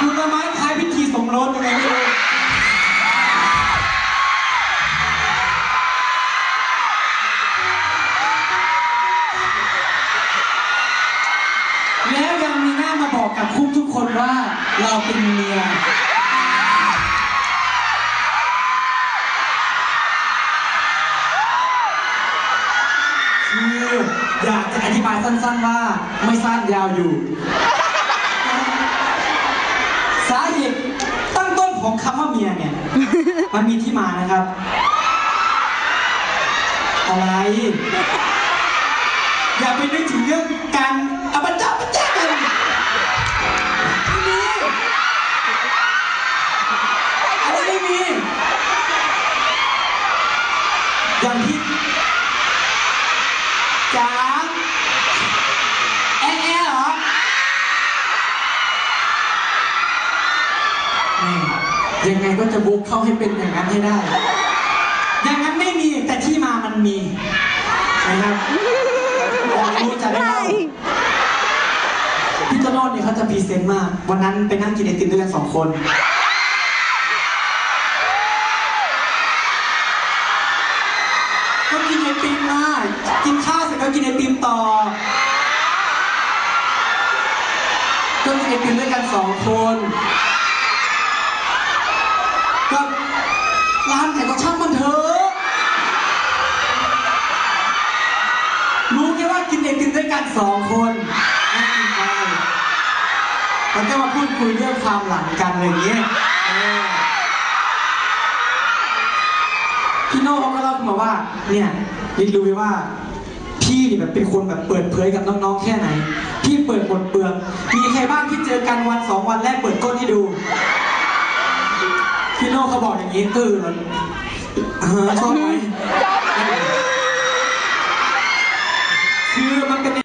ดูละไม้คล้ายพิธีสมรสยังไงไม่รู้แล้วยังมีหน้ามาบอกกับคุกทุกคนว่าเราเป็นเมีย คืออยากจะอธิบายสั้นๆว่าไม่สั้นยาวอยู่ สาเหตุตั้งต้น ของคำว่าเมียเนี่ย มันมีที่มานะครับ อะไร อย่าไปนึกถึงเรื่องการอบัจจาปัจจากันไม่มีอะไรไม่มี อย่างที่จ๋าแอะแอะเหรอ นี่ ยังไงก็จะบุกเข้าให้เป็นอย่างนั้นให้ได้ อย่างนั้นไม่มีแต่ที่มามันมีนะครับอยากรู้จะได้เล่าพี่โตโน่เนี่ยเขาจะพรีเซนต์มาก วันนั้นไปนั่งกินไอติมด้วยกันสองคนก็กินไอติมมากินข้าวเสร็จก็กินไอติมต่อก็กินไอติมด้วยกันสองคน ก็ ร้านไหนก็ช่างมันเถอะรู้แค่ว่ากินไอติมด้วยกันสองคนนั่งกินไปมันก็มาพูดคุยเรื่องความหลังกันอะไรอย่างเงี้ยเออพี่โน่เขาก็เล่าขึ้นมาว่า เนี่ยลินรู้ไหมว่า พี่นี่แบบเป็นคนแบบเปิดเผยกับน้องๆแค่ไหน พี่เปิดหมดเปลือกมีใครบ้างที่เจอกันวันสองวันแรกเปิดก้นให้ดู พี่โน่เขาบอกอย่างนี้เออเออชอบไหม